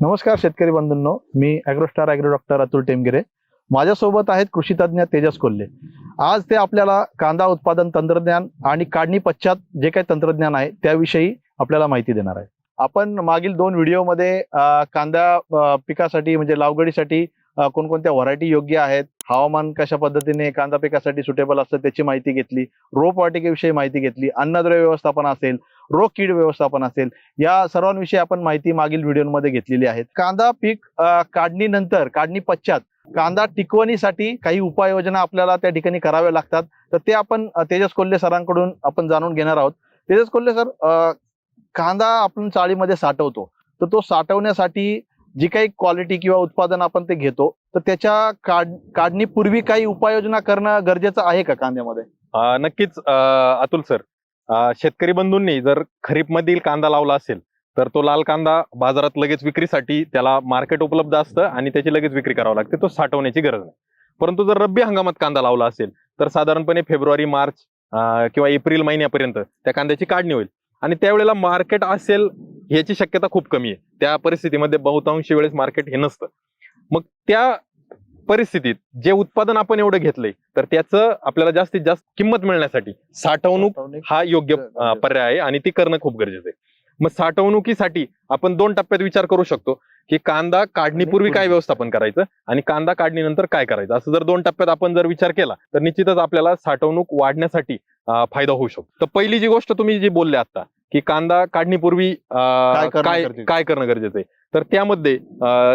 नमस्कार शेतकरी बंधूंनो मी AgroStar agro doctor Atul Temgire. माझ्यासोबत आहेत कृषी तज्ज्ञ तेजस कोल्हे. आज ते आपल्याला कांदा उत्पादन तंत्रज्ञान आणि काढणी पश्चात जे काही तंत्रज्ञान आहे त्याविषयी आपल्याला माहिती देणार आहे. आपण मागील दोन व्हिडिओमध्ये कांदा पिकासाठी म्हणजे लावगडीसाठी कोणकोणत्या व्हरायटी योग्य आहेत हवामान कशा पद्धतीने कांदा पिकासाठी सुटेबल असतं त्याची माहिती घेतली रोपवाटिकेविषयी माहिती घेतली अन्नद्रव्य व्यवस्थापन असेल रोग कीड व्यवस्थापन असेल या सर्वांविषयी आपण माहिती मागील व्हिडिओमध्ये घेतलेली आहे कांदा पीक काढणीनंतर काढणी पश्चात कांदा टिकवणीसाठी काही उपाययोजना आपल्याला त्या ठिकाणी कराव्या लागतात. तर ते आपण तेजस कोल्हे सरांकडून आपण जाणून घेणार आहोत. तेजस कोल्हे सर कांदा आपण चाळीमध्ये साठवतो. तर तो साठवण्यासाठी जी काही क्वालिटी किंवा उत्पादन आपण ते घेतो तर त्याच्या काढ काढणीपूर्वी काही उपाययोजना करणं गरजेचं आहे का कांद्यामध्ये? नक्कीच अतुल सर. शेतकरी बंधूंनी जर खरीप मधील कांदा लावला असेल तर तो लाल कांदा बाजारात लगेच विक्रीसाठी त्याला मार्केट उपलब्ध असतं आणि त्याची लगेच विक्री करावी लागते. तो साठवण्याची गरज नाही. परंतु जर रब्बी हंगामात कांदा लावला असेल तर साधारणपणे फेब्रुवारी मार्च किंवा एप्रिल महिन्यापर्यंत त्या कांद्याची काढणी होईल. आणि त्यावेळेला मार्केट असेल याची शक्यता खूप कमी आहे. त्या परिस्थितीमध्ये बहुतांशी वेळेस मार्केट हे नसतं. मग त्या परिस्थितीत जे उत्पादन आपण एवढं घेतलंय तर त्याचं आपल्याला जास्तीत जास्त किंमत मिळण्यासाठी साठवणूक हा योग्य पर्याय आहे आणि ती करणं खूप गरजेचं आहे. मग साठवणुकीसाठी आपण दोन टप्प्यात विचार करू शकतो की कांदा काढणीपूर्वी काय व्यवस्थापन करायचं आणि कांदा काढणीनंतर काय करायचं? असं जर दोन टप्प्यात आपण जर विचार केला तर निश्चितच आपल्याला साठवणूक वाढण्यासाठी फायदा होऊ शकतो. तर पहिली जी गोष्ट तुम्ही जी बोलले आता की कांदा काढणीपूर्वी काय? काय करणं गरजेचं आहे? तर त्यामध्ये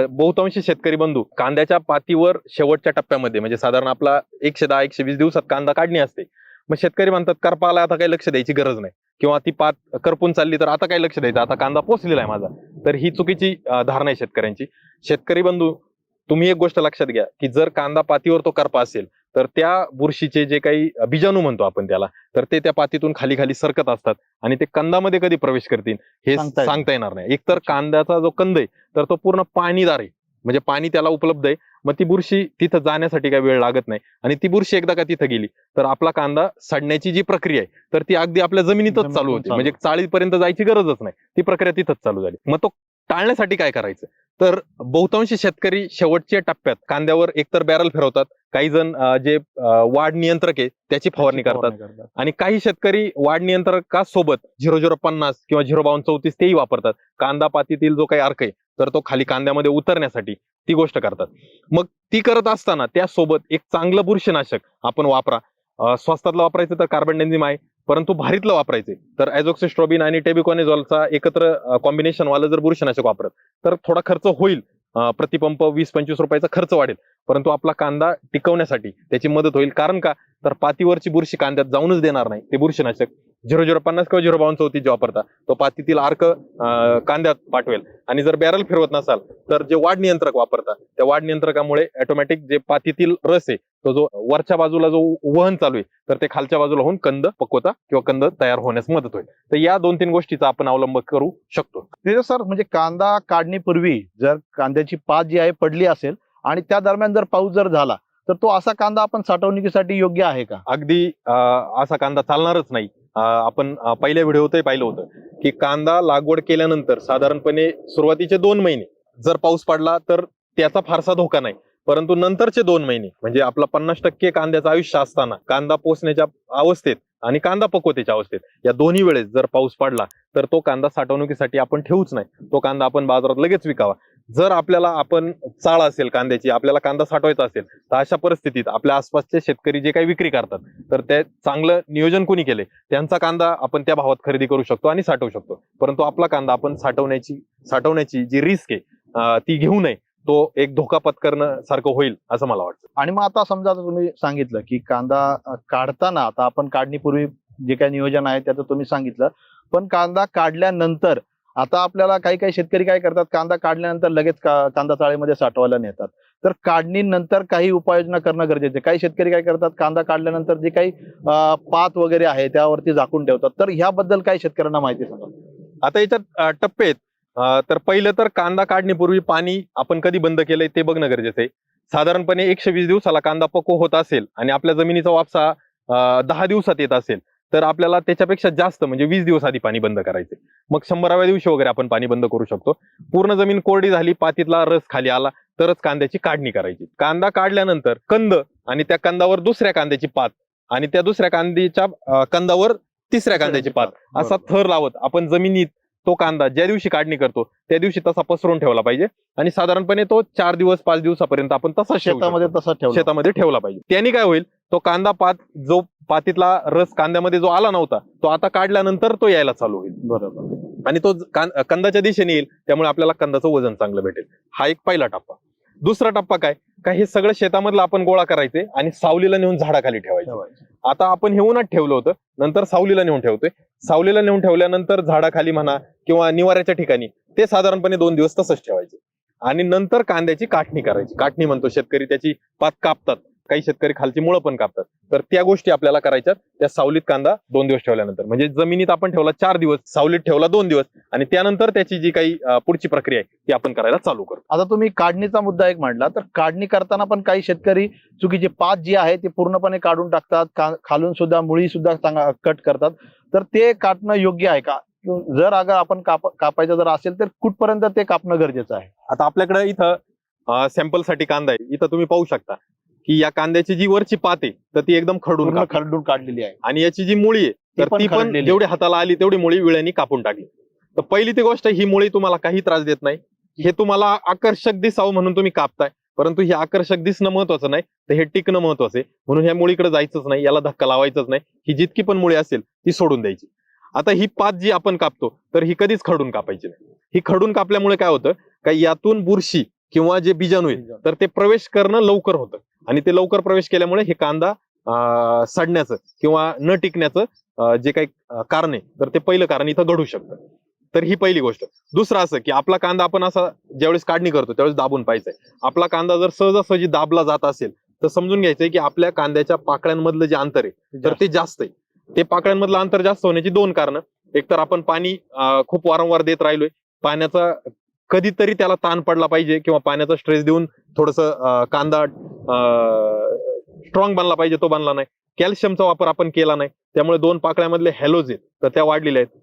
बहुतांशी शेतकरी बंधू कांद्याच्या पातीवर शेवटच्या टप्प्यामध्ये म्हणजे साधारण आपला एकशे दहा एकशे वीस दिवसात कांदा काढणी असते. मग शेतकरी म्हणतात करपाला आता काही लक्ष द्यायची गरज नाही. किंवा ती पात करपून चालली तर आता काय लक्ष द्यायचं? आता कांदा पोचलेला आहे माझा. तर ही चुकीची धारणा आहे शेतकऱ्यांची. शेतकरी बंधू तुम्ही एक गोष्ट लक्षात घ्या की जर कांदा पातीवर तो करपा असेल तर त्या बुरशीचे जे काही बीजाणू म्हणतो आपण त्याला तर ते त्या पातीतून खाली खाली सरकत असतात आणि ते कंदामध्ये कधी प्रवेश करतील हे सांगता येणार नाही. एकतर कांद्याचा जो कंद आहे तर तो पूर्ण पाणीदार आहे. म्हणजे पाणी त्याला उपलब्ध आहे. मग ती बुरशी तिथं जाण्यासाठी काही वेळ लागत नाही. आणि ती बुरशी एकदा का तिथं गेली तर आपला कांदा सडण्याची जी प्रक्रिया आहे तर ती अगदी आपल्या जमिनीतच चालू होती. म्हणजे चाळीपर्यंत जायची गरजच नाही. ती प्रक्रिया तिथंच चालू झाली. मग तो टाळण्यासाठी काय करायचं? तर बहुतांशी शेतकरी शेवटच्या टप्प्यात कांद्यावर एकतर बॅरल फिरवतात. काही जण जे वाढ नियंत्रक आहे त्याची फवारणी करतात. आणि काही शेतकरी वाढ नियंत्रकासोबत झिरो झिरो पन्नास किंवा झिरो बावन्न चौतीस तेही वापरतात. कांदा पातीतील जो काही अर्क आहे तर तो खाली कांद्यामध्ये उतरण्यासाठी ती गोष्ट करतात. मग ती करत असताना त्यासोबत एक चांगलं बुरशीनाशक आपण वापरा. स्वस्तातलं वापरायचं तर कार्बन डेन्झिम आहे. परंतु भारीतलं वापरायचे. तर ॲझोक्सिस्ट्रॉबिन आणि टेबिकॉनेझॉलचा एकत्र कॉम्बिनेशन वाला जर बुरशीनाशक वापरत तर थोडा खर्च होईल. प्रतिपंप वीस पंचवीस रुपयाचा खर्च वाढेल. परंतु आपला कांदा टिकवण्यासाठी त्याची मदत होईल. कारण का? तर पातीवरची बुरशी कांद्यात जाऊनच देणार नाही. ते बुरशीनाशक झिरो झिरो पन्नास किंवा झिरो बावन्न चौतीस जे वापरता तो पातीतील अर्क अं, कांद्यात पाठवेल. आणि जर बॅरल फिरवत नसाल तर जे वाढ नियंत्रक वापरता त्या वाढ नियंत्रकामुळे ऑटोमॅटिक जे पातीतील रस आहे तो जो वरच्या बाजूला जो वहन चालू आहे तर ते खालच्या बाजूला होऊन कंद पक्वता किंवा कंद तयार होण्यास मदत होईल. तर या दोन तीन गोष्टीचा आपण अवलंब करू शकतो. सर म्हणजे कांदा काढणीपूर्वी जर कांद्याची पात जी आहे पडली असेल आणि त्या दरम्यान जर पाऊस जर झाला तर तो असा कांदा आपण साठवणुकीसाठी योग्य आहे का? अगदी असा कांदा चालणारच नाही. आपण पहिल्या व्हिडिओतही पाहिलं होतं की कांदा लागवड केल्यानंतर साधारणपणे सुरुवातीचे दोन महिने जर पाऊस पडला तर त्याचा फारसा धोका नाही. परंतु नंतरचे दोन महिने म्हणजे आपला पन्नास टक्के कांद्याचं आयुष्य असताना कांदा पोचण्याच्या अवस्थेत आणि कांदा पकवतेच्या अवस्थेत या दोन्ही वेळेस जर पाऊस पडला तर तो कांदा साठवणुकीसाठी आपण ठेवूच नाही. तो कांदा आपण बाजारात लगेच विकावा. जर आपल्याला आपण चाळ असेल कांद्याची आपल्याला कांदा साठवायचा असेल तर अशा परिस्थितीत आपल्या आसपासचे शेतकरी जे काही विक्री करतात तर ते चांगलं नियोजन कोणी केले त्यांचा कांदा आपण त्या भावात खरेदी करू शकतो आणि साठवू शकतो. परंतु आपला कांदा आपण साठवण्याची साठवण्याची जी रिस्क आहे ती घेऊ नये तो एक धोका पत्करणं सारखं होईल असं मला वाटतं. आणि मग आता समजा तुम्ही सांगितलं की कांदा काढताना आता आपण काढणीपूर्वी जे काही नियोजन आहे त्याचं तुम्ही सांगितलं. पण कांदा काढल्यानंतर आता आपल्याला काही काही शेतकरी काय करतात कांदा काढल्यानंतर लगेच का- कांदा चाळीमध्ये साठवायला नेतात. तर काढणीनंतर काही उपाययोजना करणं गरजेचं आहे. काही शेतकरी काय करतात कांदा काढल्यानंतर जे काही पात वगैरे आहे त्यावरती झाकून ठेवतात. तर ह्याबद्दल काही शेतकऱ्यांना माहिती सांगा. आता याच्यात टप्पेत टप्पे आहेत. तर पहिलं तर कांदा काढणीपूर्वी पाणी आपण कधी बंद केलंय ते बघणं गरजेचं आहे. साधारणपणे एकशे वीस दिवसाला कांदा पको होत असेल आणि आपल्या जमिनीचा वापसा दहा दिवसात येत असेल. तर आपल्याला त्याच्यापेक्षा जास्त म्हणजे वीस दिवस आधी पाणी बंद करायचे. मग शंभराव्या दिवशी वगैरे आपण पाणी बंद करू शकतो. पूर्ण जमीन कोरडी झाली पातीतला रस खाली आला तरच कांद्याची काढणी करायची. कांदा काढल्यानंतर कंद आणि त्या कंदावर दुसऱ्या कांद्याची पात आणि त्या दुसऱ्या कांद्याच्या कंदावर तिसऱ्या कांद्याची पात. असा थर लावत आपण जमिनीत तो कांदा ज्या दिवशी काढणी करतो त्या दिवशी तसा पसरून ठेवला पाहिजे. आणि साधारणपणे तो चार दिवस पाच दिवसापर्यंत आपण तसा शेतामध्ये तसा ठेवला शेतामध्ये ठेवला पाहिजे. त्यांनी काय होईल तो कांदा पात जो पातीतला रस कांद्यामध्ये जो आला नव्हता तो आता काढल्यानंतर तो यायला चालू होईल. बरोबर. आणि तो कंदाच्या दिशेने येईल त्यामुळे आपल्याला कंदाचं वजन चांगलं भेटेल. हा एक पहिला टप्पा. दुसरा टप्पा काय? का हे सगळं शेतामधलं आपण गोळा करायचे आणि सावलीला नेऊन झाडाखाली ठेवायचे. ठेवायचं. आता आपण हे उन्हात ठेवलं होतं नंतर सावलीला नेऊन ठेवतोय. सावलीला नेऊन ठेवल्यानंतर झाडाखाली म्हणा किंवा निवाऱ्याच्या ठिकाणी ते साधारणपणे दोन दिवस तसंच ठेवायचे. आणि नंतर कांद्याची काटणी करायची. काटणी म्हणतो शेतकरी त्याची पात कापतात. काही शेतकरी खालची मुळं पण कापतात. तर त्या गोष्टी आपल्याला करायच्या त्या सावलीत कांदा दोन दिवस ठेवल्यानंतर. म्हणजे जमिनीत आपण ठेवला चार दिवस सावलीत ठेवला दोन दिवस आणि त्यानंतर त्याची जी काही पुढची प्रक्रिया आहे ती आपण करायला चालू करतो. आता तुम्ही काढणीचा मुद्दा एक मांडला. तर काढणी करताना पण काही शेतकरी चुकीची पात जी आहे ती पूर्णपणे काढून टाकतात. खालून सुद्धा मुळी सुद्धा कट करतात. तर ते काटणं योग्य आहे का? जर अगर आपण काप कापायचं जर असेल तर कुठपर्यंत ते कापणं गरजेचं आहे? आता आपल्याकडे इथं सॅम्पलसाठी कांदा आहे. इथं तुम्ही पाहू शकता की या कांद्याची जी वरची पात आहे तर ती एकदम खडून. खरडून काढलेली आहे. आणि याची जी मुळी आहे तर ती पण. जेवढी हाताला आली तेवढी मुळी विळ्यानी कापून टाकली. तर पहिली ती गोष्ट ही मुळी तुम्हाला काही त्रास देत नाही. हे तुम्हाला आकर्षक दिसावं म्हणून तुम्ही कापताय. परंतु हे आकर्षक दिसणं महत्वाचं नाही. तर हे टिकणं महत्वाचं आहे. म्हणून ह्या मुळीकडे जायचंच नाही. याला धक्का लावायचाच नाही. ही जितकी पण मुळी असेल ती सोडून द्यायची. आता ही पात जी आपण कापतो तर ही कधीच खडून कापायची नाही. ही खडून कापल्यामुळे काय होतं का यातून बुरशी किंवा जे बीजाणू आहे तर ते प्रवेश करणं लवकर होतं. आणि ते लवकर प्रवेश केल्यामुळे हे कांदा सडण्याचं किंवा न टिकण्याचं जे काही कारण आहे तर ते पहिलं कारण इथं घडू शकतं. तर ही पहिली गोष्ट. दुसरं असं की आपला कांदा आपण असा ज्यावेळेस काढणी करतो त्यावेळेस दाबून पाहिजे आपला कांदा जर सहजासहजी दाबला जात असेल तर समजून घ्यायचंय की आपल्या कांद्याच्या पाकळ्यांमधलं जे अंतर आहे तर ते जास्त आहे. ते पाकळ्यांमधलं अंतर जास्त होण्याची दोन कारण. एक तर आपण पाणी खूप वारंवार देत राहिलोय. पाण्याचा कधीतरी त्याला ताण पडला पाहिजे किंवा पाण्याचा स्ट्रेस देऊन थोडस कांदा स्ट्रॉंग बनला पाहिजे तो बनला नाही. कॅल्शियमचा वापर आपण केला नाही. त्यामुळे दोन पाकळ्यामधले हॅलोज आहेत तर त्या वाढलेल्या आहेत.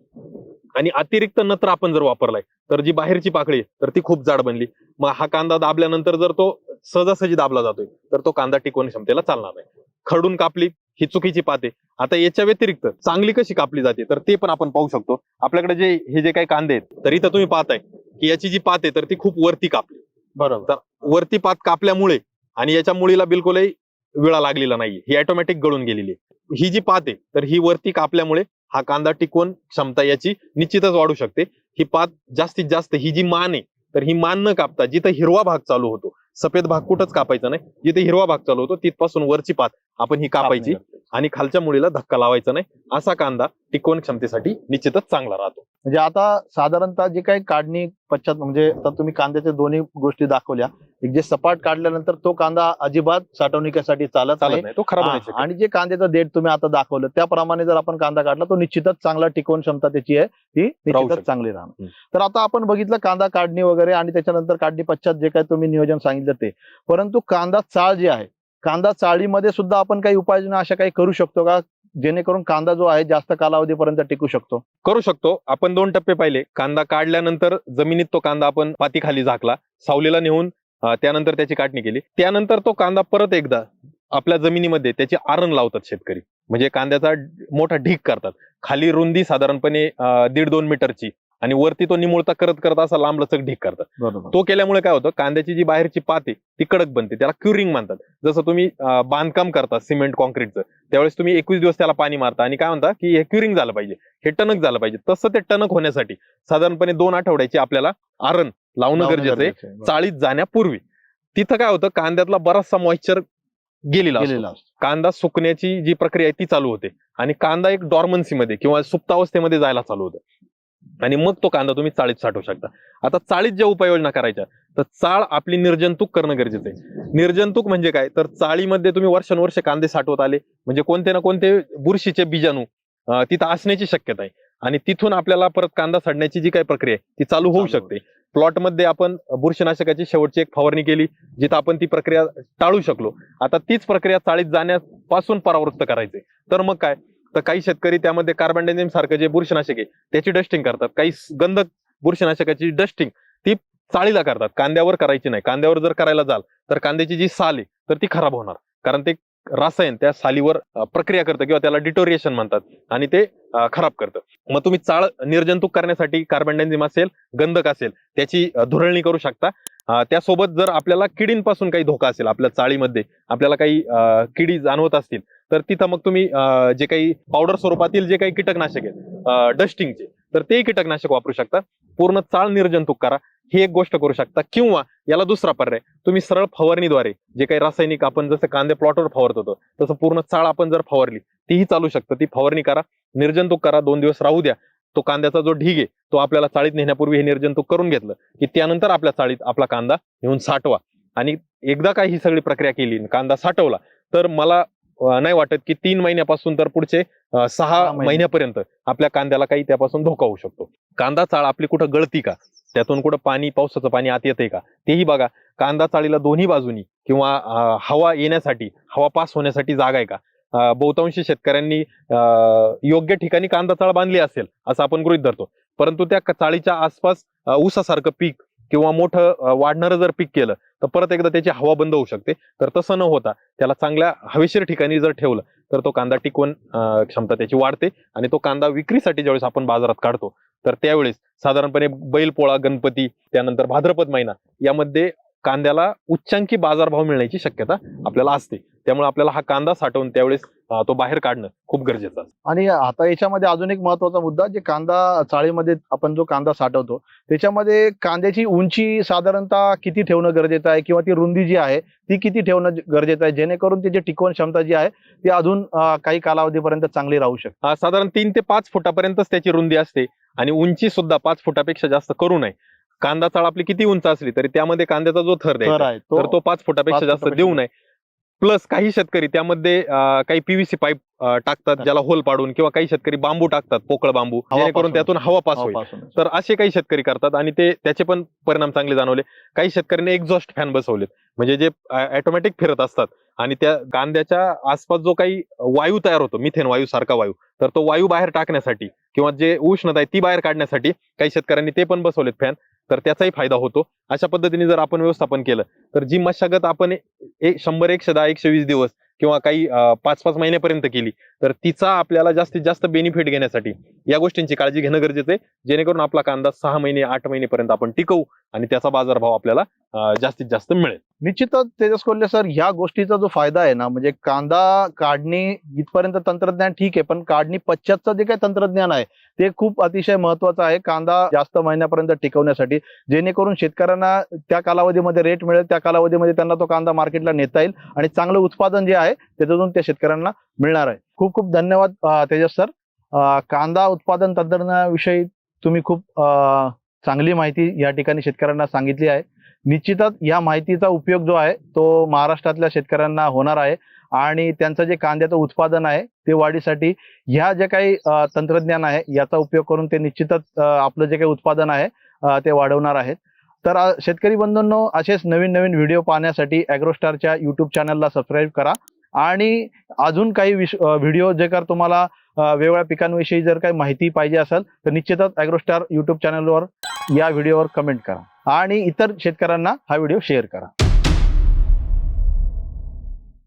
आणि अतिरिक्त नत्र आपण जर वापरलाय तर जी बाहेरची पाकळी आहे तर ती खूप जाड बनली. मग हा कांदा दाबल्यानंतर जर तो सहजासहजी दाबला जातोय तर तो कांदा टिकवण क्षमतेला चालणार नाही. खडून कापली ही चुकीची पाते. आता याच्या व्यतिरिक्त चांगली कशी कापली जाते तर ते पण आपण पाहू शकतो. आपल्याकडे जे हे जे काही कांदे आहेत तर इथं तुम्ही पाहताय की याची जी पात आहे तर ती खूप वरती कापली. बरोबर. वरती पात कापल्यामुळे आणि याच्या मुळीला बिलकुलही विळा लागलेला नाही ही ऑटोमॅटिक गळून गेलेली आहे. ही जी पात आहे तर ही वरती कापल्यामुळे हा कांदा टिकवून क्षमता याची निश्चितच वाढू शकते. ही पात जास्तीत जास्त ही जी मान आहे तर ही मान न कापता जिथं हिरवा भाग चालू होतो सफेद भाग कुठंच कापायचा नाही. जिथे हिरवा भाग चालू होतो तिथपासून वरची पात आपण ही कापायची. आणि खालच्या मुळीला धक्का लावायचा नाही असा कांदा टिकवण क्षमतेसाठी निश्चितच चांगला राहतो म्हणजे आता साधारणतः जे काही काढणी पश्चात म्हणजे आता तुम्ही कांद्याच्या दोन्ही गोष्टी दाखवल्या एक जे सपाट काढल्यानंतर तो कांदा अजिबात साठवणुकीसाठी चालत चालत नाही तो खराब. आणि जे कांद्याचं देठ तुम्ही आता दाखवलं त्याप्रमाणे जर आपण कांदा काढला तो निश्चितच चांगला टिकवून क्षमता त्याची आहे ती निश्चितच. चांगली राहणार. तर आता आपण बघितलं कांदा काढणी वगैरे आणि त्याच्यानंतर काढणी पश्चात जे काही तुम्ही नियोजन सांगितलं ते परंतु कांदा चाळ जे आहे कांदा चाळीमध्ये सुद्धा आपण काही उपाययोजना अशा काही करू शकतो का? जेणेकरून कांदा जो आहे जास्त कालावधीपर्यंत टिकू शकतो. करू शकतो. आपण दोन टप्पे पाहिले. कांदा काढल्यानंतर जमिनीत तो कांदा आपण पातीखाली झाकला सावलीला नेऊन त्यानंतर त्याची काढणी केली. त्यानंतर तो कांदा परत एकदा आपल्या जमिनीमध्ये त्याचे आरण लावतात शेतकरी. म्हणजे कांद्याचा मोठा ढीक करतात. खाली रुंदी साधारणपणे दीड दोन मीटरची. आणि वरती तो निमुळता करत करत असा लांब लचक ढीक करतात तो केल्यामुळे काय होतं कांद्याची जी बाहेरची पात आहे ती कडक बनते. त्याला क्युरिंग म्हणतात जसं तुम्ही बांधकाम करता सिमेंट कॉन्क्रीटचं त्यावेळेस तुम्ही एकवीस दिवस त्याला पाणी मारता आणि काय म्हणता की हे क्युरिंग झालं पाहिजे. हे टणक झालं पाहिजे. तसं ते टणक होण्यासाठी साधारणपणे दोन आठवड्याची आपल्याला आरण लावणं गरजेचं आहे. चाळीत जाण्यापूर्वी. तिथं काय होतं कांद्यातला बराचसा मॉइश्चर गेलेला. कांदा सुकण्याची जी प्रक्रिया आहे ती चालू होते. आणि कांदा एक डॉर्मन्सीमध्ये किंवा सुप्तावस्थेमध्ये जायला चालू होतं. आणि मग तो कांदा तुम्ही चाळीत साठवू शकता. आता चाळीत ज्या उपाययोजना करायच्या तर चाळ आपली निर्जंतुक करणं गरजेचं आहे. निर्जंतुक म्हणजे काय? तर चाळीमध्ये तुम्ही वर्षानुवर्ष कांदे साठवत आले म्हणजे कोणते ना कोणते बुरशीचे बीजाणू तिथं असण्याची शक्यता आहे. आणि तिथून आपल्याला परत कांदा सडण्याची जी काही प्रक्रिया आहे ती चालू होऊ शकते. प्लॉटमध्ये आपण बुरशीनाशकाची शेवटची एक फवारणी केली जिथं आपण ती प्रक्रिया टाळू शकलो. आता तीच प्रक्रिया चाळीत जाण्यापासून परावृत्त करायची तर मग काय? तर काही शेतकरी त्यामध्ये कार्बन सारखं जे बुरशीनाशक आहे त्याची डस्टिंग करतात. काही गंधक बुरशीनाशकाची डस्टिंग ती चाळीला करतात. कांद्यावर करायची नाही. कांद्यावर जर करायला जाल तर कांद्याची जी साल आहे तर ती खराब होणार. कारण ते रासायन त्या सालीवर प्रक्रिया करतं किंवा त्याला डिटोरिएशन म्हणतात आणि ते खराब करतं. मग तुम्ही चाळ निर्जंतुक करण्यासाठी कार्बन असेल गंधक असेल त्याची धुरळणी करू शकता. त्यासोबत जर आपल्याला किडींपासून काही धोका असेल आपल्या चाळीमध्ये आपल्याला काही किडी जाणवत असतील तर तिथं मग तुम्ही जे काही पावडर स्वरूपातील जे काही कीटकनाशक आहेत डस्टिंगचे तर ते कीटकनाशक वापरू शकता. पूर्ण चाळ निर्जंतुक करा. ही एक गोष्ट करू शकता. किंवा याला दुसरा पर्याय तुम्ही सरळ फवारणीद्वारे जे काही रासायनिक आपण जसं कांदे प्लॉटवर फवारत होतो तसं पूर्ण चाळ आपण जर फवारली तीही चालू शकतं. ती फवारणी करा निर्जंतुक करा. दोन दिवस राहू द्या. तो कांद्याचा जो ढीग आहे तो आपल्याला चाळीत नेण्यापूर्वी हे निर्जंतुक करून घेतलं की त्यानंतर आपल्या चाळीत आपला कांदा नेऊन साठवा. आणि एकदा काय ही सगळी प्रक्रिया केली आणि कांदा साठवला तर मला नाही वाटत की तीन महिन्यापासून तर पुढचे सहा सहा महिने. महिन्यापर्यंत आपल्या कांद्याला काही त्यापासून धोका होऊ शकतो. कांदा चाळ आपली कुठं गळती का? त्यातून कुठं पाणी पावसाचं पाणी आत येते का? तेही बघा कांदा चाळीला दोन्ही बाजूनी किंवा हवा येण्यासाठी हवा पास होण्यासाठी जागा आहे का? बहुतांशी शेतकऱ्यांनी योग्य ठिकाणी कांदा चाळ बांधली असेल असं आपण गृहीत धरतो. परंतु त्या चाळीच्या आसपास ऊसासारखं पीक किंवा मोठं वाढणारं जर पीक केलं तर परत एकदा त्याची हवा बंद होऊ शकते. तर तसं न होता त्याला चांगल्या हवेशीर ठिकाणी जर ठेवलं तर तो कांदा टिकवून क्षमता त्याची वाढते आणि तो कांदा विक्रीसाठी ज्यावेळेस आपण बाजारात काढतो तर त्यावेळेस साधारणपणे बैलपोळा गणपती त्यानंतर भाद्रपद महिना यामध्ये कांद्याला उच्चांकी बाजारभाव मिळण्याची शक्यता आपल्याला असते. त्यामुळे आपल्याला हा कांदा साठवून त्यावेळेस तो बाहेर काढणं खूप गरजेचं असतं. आणि आता याच्यामध्ये अजून एक महत्त्वाचा मुद्दा जे कांदा चाळीमध्ये आपण जो कांदा साठवतो त्याच्यामध्ये कांद्याची उंची साधारणतः किती ठेवणं गरजेचं आहे किंवा ती रुंदी जी आहे ती किती ठेवणं गरजेचं आहे? जेणेकरून त्याची टिकवण क्षमता जी आहे ती अजून काही कालावधीपर्यंत चांगली राहू शकते. साधारण तीन ते पाच फुटापर्यंतच त्याची रुंदी असते आणि उंची सुद्धा पाच फुटापेक्षा जास्त करू नये. कांदा चाळ आपली किती उंच असली तरी त्यामध्ये कांद्याचा जो थर आहे तर तो पाच फुटापेक्षा जास्त देऊ नये. प्लस काही शेतकरी त्यामध्ये काही पीव्हीसी पाईप टाकतात ज्याला होल पाडून किंवा काही शेतकरी बांबू टाकतात पोकळ बांबू जेणेकरून. त्यातून हवा पास होईल. तर असे काही शेतकरी करतात आणि ते त्याचे पण परिणाम चांगले जाणवले. काही शेतकऱ्यांनी एक्झॉस्ट फॅन बसवलेत. म्हणजे जे ऑटोमॅटिक फिरत असतात आणि त्या कांद्याच्या आसपास जो काही वायू तयार होतो मिथेन वायू सारखा वायू तर तो वायू बाहेर टाकण्यासाठी किंवा जे उष्णता आहे ती बाहेर काढण्यासाठी काही शेतकऱ्यांनी ते पण बसवलेत फॅन. तर त्याचाही फायदा होतो. अशा पद्धतीने जर आपण व्यवस्थापन केलं तर जी मशागत आपण एक शंभर एकशे दहा एकशे वीस दिवस किंवा काही अं, पाच पाच महिन्यापर्यंत केली तर तिचा आपल्याला जास्तीत जास्त बेनिफिट घेण्यासाठी या गोष्टींची काळजी घेणं गरजेचं आहे. जेणेकरून आपला कांदा सहा महिने आठ महिनेपर्यंत आपण टिकवू. आणि त्याचा बाजारभाव आपल्याला जास्तीत जास्त मिळेल. निश्चितच तेजस कोल्हे सर ह्या गोष्टीचा जो फायदा आहे ना म्हणजे कांदा काढणी इथपर्यंत तंत्रज्ञान ठीक आहे पण काढणी पश्चातचं जे काही तंत्रज्ञान आहे ते खूप अतिशय महत्वाचं आहे. कांदा जास्त महिन्यापर्यंत टिकवण्यासाठी जेणेकरून शेतकऱ्यांना त्या कालावधीमध्ये रेट मिळेल त्या कालावधीमध्ये त्यांना तो कांदा मार्केटला नेता येईल आणि चांगलं उत्पादन जे आहे त्याच्यातून त्या शेतकऱ्यांना मिळणार आहे. खूप खूप धन्यवाद तेजस सर. कांदा उत्पादन तंत्रज्ञानाविषयी तुम्ही खूप चांगली माहिती या ठिकाणी शेतकऱ्यांना सांगितली आहे. निश्चितच या माहितीचा उपयोग जो आहे तो महाराष्ट्रातल्या शेतकऱ्यांना होणार आहे आणि त्यांचं जे कांद्याचं उत्पादन आहे ते वाढीसाठी ह्या जे काही तंत्रज्ञान आहे याचा उपयोग करून ते निश्चितच आपलं जे काही उत्पादन आहे ते वाढवणार आहेत. तर शेतकरी बंधूंनो असेच नवीन नवीन व्हिडिओ पाहण्यासाठी ॲग्रोस्टारच्या युट्यूब चॅनलला सबस्क्राईब करा आणि अजून काही विश व्हिडिओ जे कर तुम्हाला वेगवेगळ्या पिकांविषयी जर काही माहिती पाहिजे असेल तर निश्चितच ॲग्रोस्टार युट्यूब चॅनलवर या व्हिडिओवर कमेंट करा आणि इतर शेतकऱ्यांना हा व्हिडिओ शेअर करा.